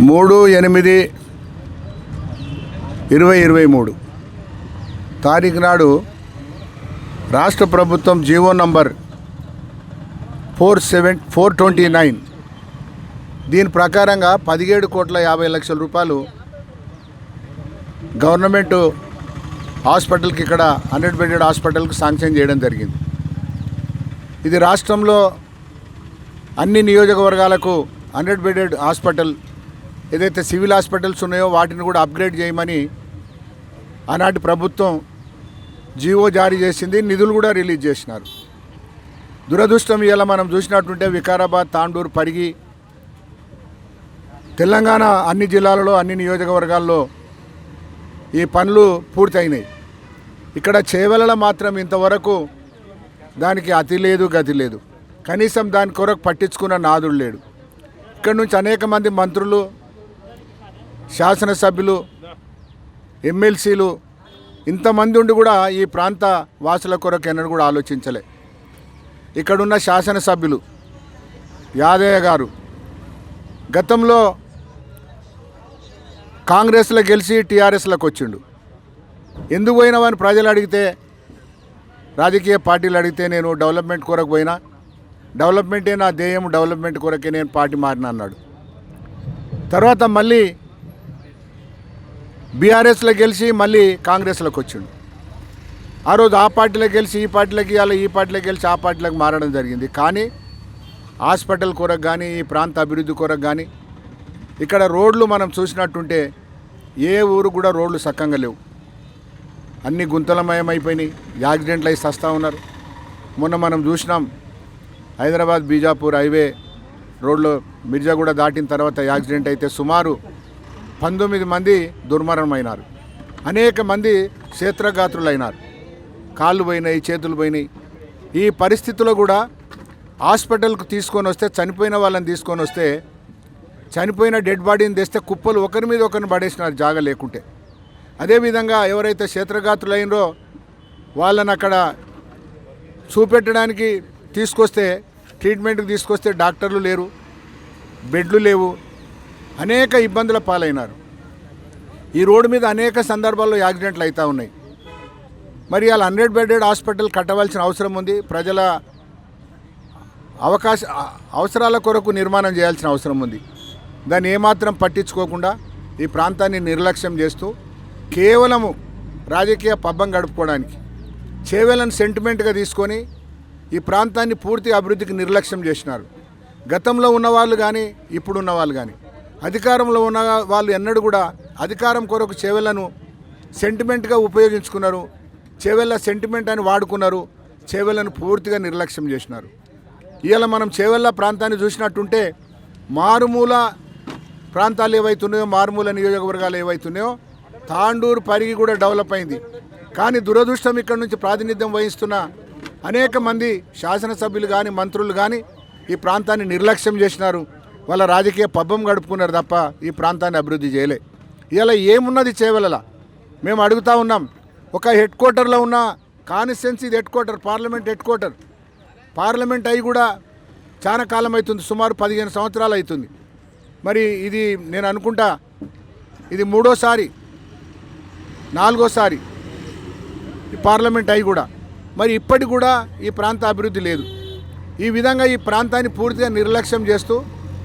మూడు ఎనిమిది ఇరవై ఇరవై మూడు. తారీఖు నాడు రాష్ట్ర ప్రభుత్వం GO number four seven four twenty nine. దీని ప్రకారంగా పదిహేడు కోట్ల యాభై లక్షల రూపాయలు గవర్నమెంట్ హాస్పిటల్కి ఇక్కడ హండ్రెడ్ బెడెడ్ హాస్పిటల్కి శాంక్షన్ చేయడం జరిగింది. ఇది రాష్ట్రంలో అన్ని నియోజకవర్గాలకు హండ్రెడ్ బెడెడ్ హాస్పిటల్ ఏదైతే సివిల్ హాస్పిటల్స్ ఉన్నాయో వాటిని కూడా అప్గ్రేడ్ చేయమని ఆనాటి ప్రభుత్వం జీవో జారీ చేసింది నిధులు కూడా రిలీజ్ చేసినారు. దురదృష్టం ఇలా మనం చూసినట్టుంటే వికారాబాద్ తాండూరు పరిగి తెలంగాణ అన్ని జిల్లాలలో అన్ని నియోజకవర్గాల్లో ఈ పనులు పూర్తయినాయి. ఇక్కడ చేవలలో మాత్రం ఇంతవరకు దానికి అతి లేదు గతి లేదు. కనీసం దాని కొరకు పట్టించుకున్న నాదుడు లేడు. ఇక్కడ నుంచి అనేక మంది మంత్రులు శాసనసభ్యులు ఎమ్మెల్సీలు ఇంతమంది ఉండి కూడా ఈ ప్రాంత వాసుల కొరకు ఎన్నడూ కూడా ఆలోచించలే. ఇక్కడున్న శాసనసభ్యులు యాదయ్య గారు గతంలో కాంగ్రెస్లో గెలిచి టీఆర్ఎస్లోకి వచ్చిండు. ఎందుకు పోయినావని ప్రజలు అడిగితే రాజకీయ పార్టీలు అడిగితే నేను డెవలప్మెంట్ కొరకు పోయినా డెవలప్మెంటే నా ధ్యేయం డెవలప్మెంట్ కొరకే నేను పార్టీ మారిన అన్నాడు. తర్వాత మళ్ళీ బీఆర్ఎస్లో గెలిచి మళ్ళీ కాంగ్రెస్లోకి వచ్చిండు. ఆ రోజు ఆ పార్టీలో గెలిచి ఈ పార్టీలోకి ఇవ్వాలి ఈ పార్టీలో గెలిచి ఆ పార్టీలోకి మారడం జరిగింది. కానీ హాస్పిటల్ కొరకు కానీ ఈ ప్రాంత అభివృద్ధి కొరకు కానీ ఇక్కడ రోడ్లు మనం చూసినట్టుంటే ఏ ఊరు కూడా రోడ్లు సక్కంగా లేవు. అన్ని గుంతలమయం అయిపోయినాయి యాక్సిడెంట్లు అయి సస్తా ఉన్నారు. మొన్న మనం చూసినాం హైదరాబాద్ బీజాపూర్ హైవే రోడ్లో మిర్జాగూడ దాటిన తర్వాత యాక్సిడెంట్ అయితే సుమారు పంతొమ్మిది మంది దుర్మరణమైనారు. అనేక మంది క్షేత్రఘాతులైనారు కాళ్ళు పోయినాయి చేతులు పోయినాయి. ఈ పరిస్థితిలో కూడా హాస్పిటల్కు తీసుకొని వస్తే చనిపోయిన వాళ్ళని తీసుకొని వస్తే చనిపోయిన డెడ్ బాడీని తెస్తే కుప్పలు ఒకరి మీద ఒకరిని పడేసినారు జాగ లేకుంటే. అదేవిధంగా ఎవరైతే క్షేత్రఘాతులైనరో వాళ్ళని అక్కడ చూపెట్టడానికి తీసుకొస్తే ట్రీట్మెంట్కి తీసుకొస్తే డాక్టర్లు లేరు బెడ్లు లేవు. అనేక ఇబ్బందుల పాలైనారు. ఈ రోడ్డు మీద అనేక సందర్భాల్లో యాక్సిడెంట్లు అవుతూ ఉన్నాయి. మరి అలా హండ్రెడ్ బెడెడ్ హాస్పిటల్ కట్టవలసిన అవసరం ఉంది. ప్రజల అవకాశ అవసరాల కొరకు నిర్మాణం చేయాల్సిన అవసరం ఉంది. దాన్ని ఏమాత్రం పట్టించుకోకుండా ఈ ప్రాంతాన్ని నిర్లక్ష్యం చేస్తూ కేవలము రాజకీయ పబ్బం గడుపుకోవడానికి చేవలను సెంటిమెంట్గా తీసుకొని ఈ ప్రాంతాన్ని పూర్తి అభివృద్ధికి నిర్లక్ష్యం చేసినారు. గతంలో ఉన్నవాళ్ళు కానీ ఇప్పుడున్న వాళ్ళు కానీ అధికారంలో ఉన్న వాళ్ళు ఎన్నడూ కూడా అధికారం కొరకు చెవెళ్ళను సెంటిమెంట్గా ఉపయోగించుకున్నారు. చెవెళ్ళ సెంటిమెంట్ అని వాడుకున్నారు. చేవెళ్ళను పూర్తిగా నిర్లక్ష్యం చేసినారు. ఇవాళ మనం చేవెళ్ళ ప్రాంతాన్ని చూసినట్టుంటే మారుమూల ప్రాంతాలు ఏవైతున్నాయో మారుమూల నియోజకవర్గాలు ఏవైతున్నాయో తాండూరు పరిగి కూడా డెవలప్ అయింది. కానీ దురదృష్టం ఇక్కడ నుంచి ప్రాతినిధ్యం వహిస్తున్న అనేక మంది శాసనసభ్యులు కానీ మంత్రులు కానీ ఈ ప్రాంతాన్ని నిర్లక్ష్యం చేసినారు. వాళ్ళ రాజకీయ పబ్బం గడుపుకున్నారు తప్ప ఈ ప్రాంతాన్ని అభివృద్ధి చేయలే. ఇలా ఏమున్నది చేయవలలా మేము అడుగుతా ఉన్నాం. ఒక హెడ్ క్వార్టర్లో ఉన్న constituency head quarter parliament head quarter parliament అయి కూడా చాలా కాలం అవుతుంది సుమారు పదిహేను సంవత్సరాలు అవుతుంది. మరి ఇది నేను అనుకుంటా ఇది మూడోసారి నాలుగోసారి పార్లమెంట్ అయి కూడా. మరి ఇప్పటికి కూడా ఈ ప్రాంత అభివృద్ధి లేదు. ఈ విధంగా ఈ ప్రాంతాన్ని పూర్తిగా నిర్లక్ష్యం చేస్తూ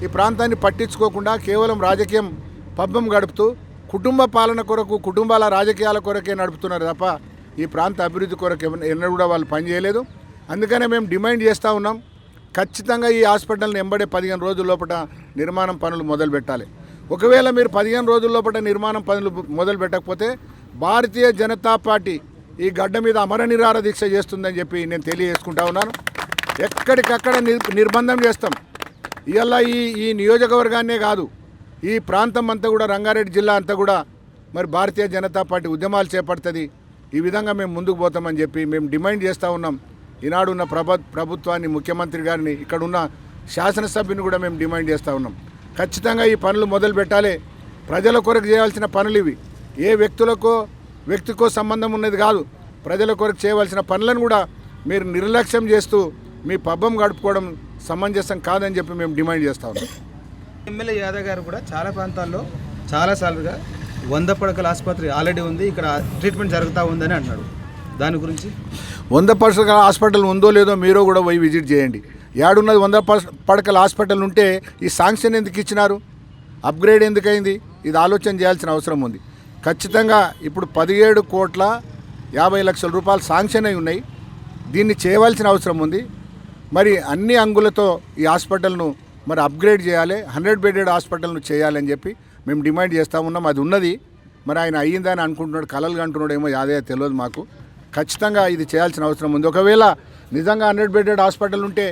ఈ ప్రాంతాన్ని పట్టించుకోకుండా కేవలం రాజకీయం పబ్బం గడుపుతూ కుటుంబ పాలన కొరకు కుటుంబాల రాజకీయాల కొరకే నడుపుతున్నారు తప్ప ఈ ప్రాంత అభివృద్ధి కొరకు ఎవ- ఎన్నడూ కూడా వాళ్ళు పనిచేయలేదు అందుకనే మేము డిమాండ్ చేస్తూ ఉన్నాం. ఖచ్చితంగా ఈ హాస్పిటల్ని ఎంబడే పదిహేను రోజుల లోపల నిర్మాణం పనులు మొదలు పెట్టాలి. ఒకవేళ మీరు పదిహేను రోజుల లోపల నిర్మాణం పనులు మొదలు పెట్టకపోతే భారతీయ జనతా పార్టీ ఈ గడ్డ మీద అమర నిరార దీక్ష చేస్తుందని చెప్పి నేను తెలియజేసుకుంటా ఉన్నాను. ఎక్కడికక్కడ నిర్బంధం చేస్తాం. ఇవాళ ఈ ఈ నియోజకవర్గాన్నే కాదు ఈ ప్రాంతం అంతా కూడా రంగారెడ్డి జిల్లా అంతా కూడా మరి భారతీయ జనతా పార్టీ ఉద్యమాలు చేపడుతుంది. ఈ విధంగా మేము ముందుకు పోతామని చెప్పి మేము డిమాండ్ చేస్తూ ఉన్నాం. ఈనాడు ఉన్న ప్రభ ప్రభుత్వాన్ని ముఖ్యమంత్రి గారిని ఇక్కడ ఉన్న శాసనసభ్యుని కూడా మేము డిమాండ్ చేస్తూ ఉన్నాం. ఖచ్చితంగా ఈ పనులు మొదలు పెట్టాలి. ప్రజల కొరకు చేయాల్సిన పనులు ఇవి. ఏ వ్యక్తులకో వ్యక్తికో సంబంధం ఉన్నది కాదు. ప్రజల కొరకు చేయవలసిన పనులను కూడా మీరు నిర్లక్ష్యం చేస్తూ మీ పబ్బం గడుపుకోవడం సమంజసం కాదని చెప్పి మేము డిమాండ్ చేస్తా ఉన్నాం. ఎమ్మెల్యే యాదవ్ గారు కూడా చాలా ప్రాంతాల్లో చాలా సార్లుగా వంద పడకల ఆసుపత్రి ఆల్రెడీ ఉంది ఇక్కడ ట్రీట్మెంట్ జరుగుతూ ఉందని అంటున్నాడు దాని గురించి? వంద పడకల హాస్పిటల్ ఉందో లేదో మీరు కూడా పోయి విజిట్ చేయండి. ఏడున్నది వంద పడ- పడకల హాస్పిటల్ ఉంటే ఈ శాంక్షన్ ఎందుకు ఇచ్చినారు? అప్గ్రేడ్ ఎందుకైంది? ఇది ఆలోచన చేయాల్సిన అవసరం ఉంది. ఖచ్చితంగా ఇప్పుడు పదిహేడు కోట్ల యాభై లక్షల రూపాయలు శాంక్షన్ అయి ఉన్నాయి. దీన్ని చేయవలసిన అవసరం ఉంది. మరి అన్ని అంగులతో ఈ హాస్పిటల్ను మరి అప్గ్రేడ్ చేయాలి హండ్రెడ్ బెడెడ్ హాస్పిటల్ను చేయాలని చెప్పి మేము డిమాండ్ చేస్తూ ఉన్నాం. అది ఉన్నది. మరి ఆయన అయ్యిందని అనుకుంటున్నాడు కలలు అంటున్నాడు ఏమో యాదే తెలియదు మాకు. ఖచ్చితంగా ఇది చేయాల్సిన అవసరం ఉంది. ఒకవేళ నిజంగా హండ్రెడ్ బెడెడ్ హాస్పిటల్ ఉంటే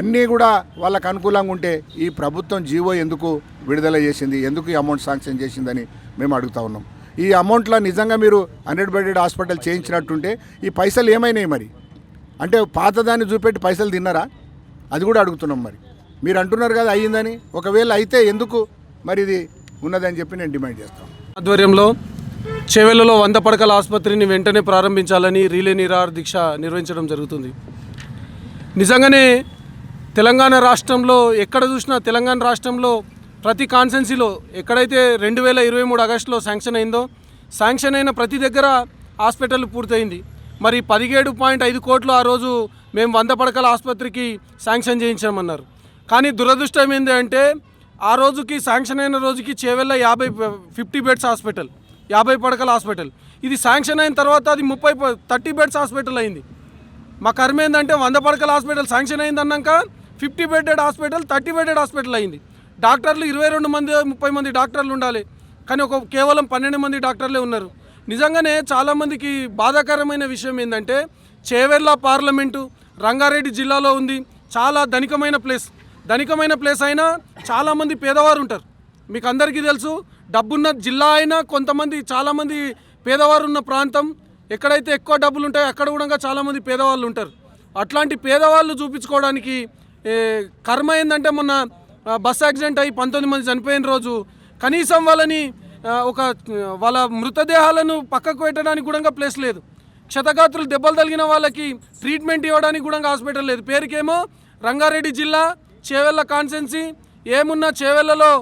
అన్నీ కూడా వాళ్ళకు అనుకూలంగా ఉంటే ఈ ప్రభుత్వం జీవో ఎందుకు విడుదల చేసింది ఎందుకు ఈ అమౌంట్ శాంక్షన్ చేసిందని మేము అడుగుతా ఉన్నాం. ఈ అమౌంట్లో నిజంగా మీరు హండ్రెడ్ బెడెడ్ హాస్పిటల్ చేయించినట్టుంటే ఈ పైసలు ఏమైనాయి మరి? అంటే పాతదాన్ని చూపెట్టి పైసలు తిన్నారా? అది కూడా అడుగుతున్నాం మరి. మీరు అంటున్నారు కదా అయ్యిందని. ఒకవేళ అయితే ఎందుకు మరి ఇది ఉన్నదని చెప్పి నేను డిమాండ్ చేస్తాను. ఆధ్వర్యంలో చెవెలలో వంద పడకల ఆసుపత్రిని వెంటనే ప్రారంభించాలని రీలే నిరాహార దీక్ష నిర్వహించడం జరుగుతుంది. నిజంగానే తెలంగాణ రాష్ట్రంలో ఎక్కడ చూసినా తెలంగాణ రాష్ట్రంలో ప్రతి కాన్సెన్సీలో ఎక్కడైతే రెండు వేల ఇరవై మూడు ఆగస్టులో శాంక్షన్ అయిందో శాంక్షన్ అయిన ప్రతి దగ్గర హాస్పిటల్ పూర్తయింది. మరి పదిహేడు పాయింట్ ఐదు కోట్లు ఆ రోజు మేము వంద పడకల ఆసుపత్రికి శాంక్షన్ చేయించామన్నారు. కానీ దురదృష్టం ఏంటి అంటే ఆ రోజుకి శాంక్షన్ అయిన రోజుకి చేవెళ్ళ యాభై ఫిఫ్టీ బెడ్స్ హాస్పిటల్ యాభై పడకల హాస్పిటల్. ఇది శాంక్షన్ అయిన తర్వాత అది ముప్పై థర్టీ బెడ్స్ హాస్పిటల్ అయింది. మా కర్మ ఏంటంటే వంద పడకల హాస్పిటల్ శాంక్షన్ అయింది అన్నాక fifty bedded hospital thirty bedded hospital అయింది. డాక్టర్లు ఇరవై రెండు మంది ముప్పై మంది డాక్టర్లు ఉండాలి. కానీ ఒక కేవలం పన్నెండు మంది డాక్టర్లే ఉన్నారు. నిజంగానే చాలామందికి బాధాకరమైన విషయం ఏంటంటే చేవెర్ల పార్లమెంటు రంగారెడ్డి జిల్లాలో ఉంది. చాలా ధనికమైన ప్లేస్. ధనికమైన ప్లేస్ అయినా చాలామంది పేదవారు ఉంటారు. మీకు అందరికీ తెలుసు డబ్బున్న జిల్లా అయినా కొంతమంది చాలామంది పేదవారు ఉన్న ప్రాంతం. ఎక్కడైతే ఎక్కువ డబ్బులు ఉంటాయో అక్కడ కూడా చాలామంది పేదవాళ్ళు ఉంటారు. అట్లాంటి పేదవాళ్ళు చూపించుకోవడానికి కర్మ ఏంటంటే మొన్న బస్ యాక్సిడెంట్ అయ్యి పంతొమ్మిది మంది చనిపోయిన రోజు కనీసం వాళ్ళని ఒక వాళ్ళ మృతదేహాలను పక్కకు పెట్టడానికి కూడా ప్లేస్ లేదు. క్షతగాత్రులు దెబ్బలు తగిలిన వాళ్ళకి ట్రీట్మెంట్ ఇవ్వడానికి కూడా హాస్పిటల్ లేదు. పేరుకేమో రంగారెడ్డి జిల్లా చేవెళ్ళ కాన్సెన్సీ ఏమున్నా చేవెళ్ళలో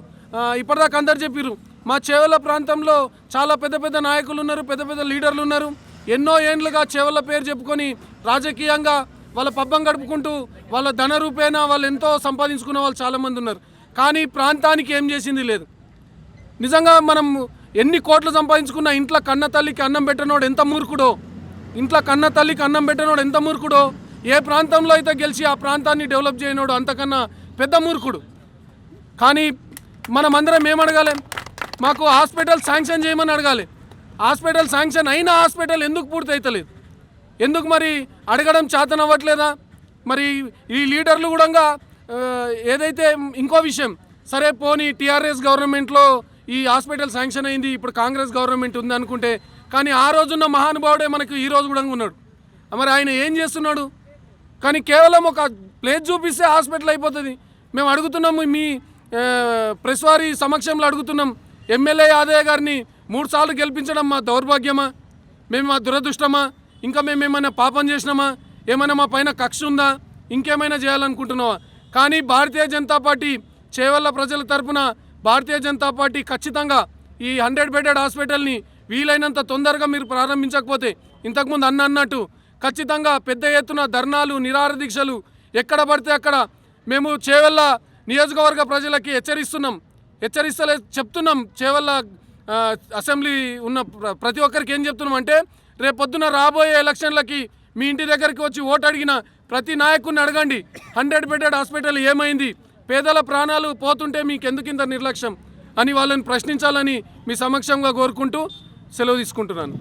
ఇప్పటిదాకా అందరు చెప్పిర్రు. మా చేవెళ్ళ ప్రాంతంలో చాలా పెద్ద పెద్ద నాయకులు ఉన్నారు పెద్ద పెద్ద లీడర్లు ఉన్నారు. ఎన్నో ఏండ్లుగా చేవెళ్ళ పేరు చెప్పుకొని రాజకీయంగా వాళ్ళ పబ్బం గడుపుకుంటూ వాళ్ళ ధన రూపేణా వాళ్ళు ఎంతో సంపాదించుకున్న వాళ్ళు చాలామంది ఉన్నారు. కానీ ప్రాంతానికి ఏం చేసింది లేదు. నిజంగా మనం ఎన్ని కోట్లు సంపాదించుకున్నా ఇంట్లో కన్న తల్లికి అన్నం పెట్టనోడు ఎంత మూర్ఖుడో? ఇంట్లో కన్న తల్లికి అన్నం పెట్టనోడు ఎంత మూర్ఖుడో? ఏ ప్రాంతంలో అయితే గెలిచి ఆ ప్రాంతాన్ని డెవలప్ చేయనోడు అంతకన్నా పెద్ద మూర్ఖుడు. కానీ మనం అందరం ఏం మాకు హాస్పిటల్ శాంక్షన్ చేయమని అడగాలి. హాస్పిటల్ శాంక్షన్ అయిన హాస్పిటల్ ఎందుకు పూర్తి అవుతలేదు ఎందుకు మరి అడగడం చేతనవ్వట్లేదా? మరి ఈ లీడర్లు కూడా ఏదైతే ఇంకో విషయం సరే పోనీ టీఆర్ఎస్ గవర్నమెంట్లో ఈ హాస్పిటల్ శాంక్షన్ అయింది ఇప్పుడు కాంగ్రెస్ గవర్నమెంట్ ఉంది అనుకుంటే కానీ ఆ రోజున్న మహానుభావుడే మనకు ఈ రోజు కూడా ఉన్నాడు. మరి ఆయన ఏం చేస్తున్నాడు? కానీ కేవలం ఒక ప్లేస్ చూపిస్తే హాస్పిటల్ అయిపోతుంది. మేము అడుగుతున్నాము మీ ప్రెస్ వారి సమక్షంలో అడుగుతున్నాం ఎమ్మెల్యే యాదయ్య గారిని మూడు సార్లు గెలిపించడం మా దౌర్భాగ్యమా? మేము మా దురదృష్టమా? ఇంకా మేము ఏమైనా పాపం చేసినామా? ఏమైనా మా పైన కక్ష ఉందా? ఇంకేమైనా చేయాలనుకుంటున్నావా? కానీ భారతీయ జనతా పార్టీ చేవల్ల ప్రజల తరపున భారతీయ జనతా పార్టీ ఖచ్చితంగా ఈ హండ్రెడ్ బెడెడ్ హాస్పిటల్ని వీలైనంత తొందరగా మీరు ప్రారంభించకపోతే ఇంతకుముందు అన్న అన్నట్టు ఖచ్చితంగా పెద్ద ఎత్తున ధర్నాలు నిరార దీక్షలు ఎక్కడ పడితే అక్కడ మేము చేవెళ్ళ నియోజకవర్గ ప్రజలకి హెచ్చరిస్తున్నాం. హెచ్చరిస్తలే చెప్తున్నాం. చేవెళ్ళ అసెంబ్లీ ఉన్న ప్ర- ప్రతి ఒక్కరికి ఏం చెప్తున్నాం అంటే రేపొద్దున రాబోయే ఎలక్షన్లకి మీ ఇంటి దగ్గరికి వచ్చి ఓటు అడిగిన ప్రతి నాయకుడిని అడగండి. హండ్రెడ్ బెడెడ్ హాస్పిటల్ ఏమైంది? పేదల ప్రాణాలు పోతుంటే మీకెందుకు ఇంత నిర్లక్ష్యం అని వాళ్ళని ప్రశ్నించాలని మీ సమక్షంగా కోరుకుంటూ సెలవు తీసుకుంటున్నాను.